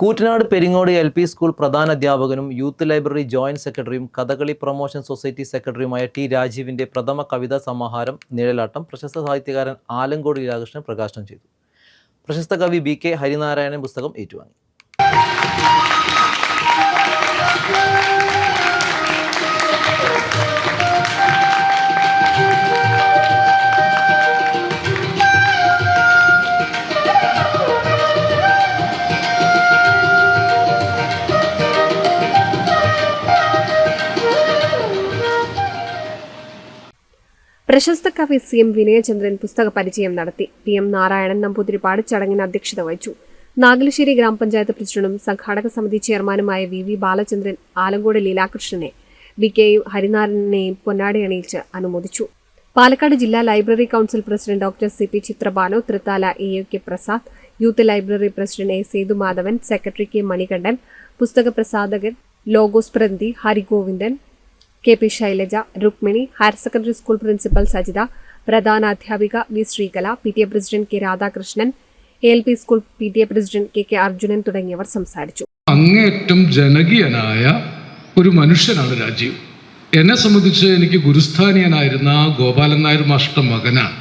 Koottanad Peringode L P school പ്രധാന അധ്യാപകനും youth library joint സെക്രട്ടറിയും കഥകളി പ്രൊമോഷൻ സൊസൈറ്റി സെക്രട്ടറിയുമായ ടി രാജീവിന്റെ പ്രഥമ കവിതാ സമാഹാരം നിഴലാട്ടം പ്രശസ്ത സാഹിത്യകാരൻ ആലങ്കോട് ലീലാകൃഷ്ണൻ പ്രകാശനം ചെയ്തു. പ്രശസ്ത കവി ബി കെ ഹരിനാരായണൻ പുസ്തകം ഏറ്റുവാങ്ങി. പ്രശസ്ത കവി സി എം വിനയചന്ദ്രൻ പുസ്തക പരിചയം നടത്തി. പി എം നാരായണൻ നമ്പൂതിരിപ്പാട് ചടങ്ങിന് അധ്യക്ഷത വഹിച്ചു. നാഗലശ്ശേരി ഗ്രാമപഞ്ചായത്ത് പ്രസിഡന്റും സംഘാടക സമിതി ചെയർമാനുമായ വി വി ബാലചന്ദ്രൻ ആലങ്കോട് ലീലാകൃഷ്ണനെ വി കെയും ഹരിനാരായണനെയും പൊന്നാടി അണിയിച്ച് അനുമോദിച്ചു. പാലക്കാട് ജില്ലാ library council president doctor C P Chitrabhanu Thrithala A K Prasad youth library president A Sethumadhavan secretary K Manikandan പുസ്തക പ്രസാധകൻ Logos പ്രന്തി Harigovindan K P Shailaja Rukmini higher secondary school principal Sajitha പ്രധാന അധ്യാപിക V Sreekala P T A president K Radhakrishnan A L P school P T A president K K Arjunan തുടങ്ങിയവർ സംസാരിച്ചു. അങ്ങേയറ്റം ജനകീയനായ ഒരു മനുഷ്യനാണ് രാജീവ്. എന്നെ സംബന്ധിച്ച് എനിക്ക് ഗുരുസ്ഥാനീയനായിരുന്ന ഗോപാലൻ നായർ മാഷ്ട മകനാണ്.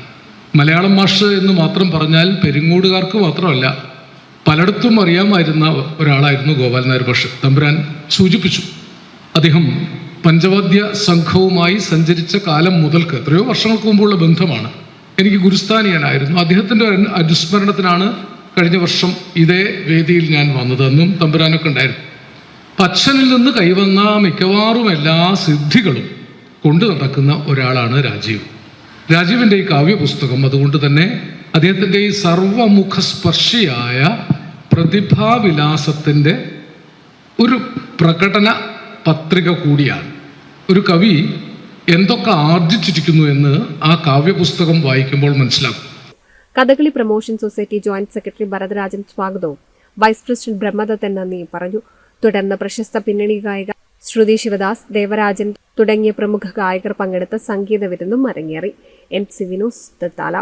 മലയാളം മാഷ് എന്ന് മാത്രം പറഞ്ഞാൽ പെരിങ്ങോടുകാർക്ക് മാത്രമല്ല പലയിടത്തും അറിയാമായിരുന്ന ഒരാളായിരുന്നു ഗോപാലൻ നായർ മാഷ്. തമ്പുരാൻ സൂചിപ്പിച്ചു. അദ്ദേഹം പഞ്ചവാദ്യ സംഘവുമായി സഞ്ചരിച്ച കാലം മുതൽക്ക് എത്രയോ വർഷങ്ങൾക്ക് മുമ്പുള്ള ബന്ധമാണ്. എനിക്ക് ഗുരുസ്ഥാനീയനായിരുന്നു. അദ്ദേഹത്തിന്റെ അനുസ്മരണത്തിനാണ് കഴിഞ്ഞ വർഷം ഇതേ വേദിയിൽ ഞാൻ വന്നത്. അന്നും തമ്പുരാനൊക്കെ ഉണ്ടായിരുന്നു. അച്ഛനിൽ നിന്ന് കൈവന്ന മിക്കവാറും എല്ലാ സിദ്ധികളും കൊണ്ടു നടക്കുന്ന ഒരാളാണ് രാജീവ്. രാജീവിന്റെ ഈ കാവ്യപുസ്തകം അതുകൊണ്ട് തന്നെ അദ്ദേഹത്തിന്റെ ഈ സർവമുഖസ്പർശിയായ പ്രതിഭാവിലാസത്തിന്റെ ഒരു പ്രകടന പത്രിക കൂടിയാണ്. ഒരു കവി എന്തൊക്കെ ആർജിച്ചിരിക്കുന്നു എന്ന് ആ കാവ്യപുസ്തകം വായിക്കുമ്പോൾ മനസ്സിലാക്കും. Kathakali promotion society joint secretary Bharatharajan സ്വാഗതവും. വൈസ് പ്രസിഡന്റ് ബ്രഹ്മദത്തൻ നന്ദിയും പറഞ്ഞു. തുടർന്ന് പ്രശസ്ത പിന്നണി ഗായിക ശ്രുതി ശിവദാസ് ദേവരാജൻ തുടങ്ങിയ പ്രമുഖ ഗായകർ പങ്കെടുത്ത സംഗീത വിരുന്നും അരങ്ങേറി. N C Vinos Thathala.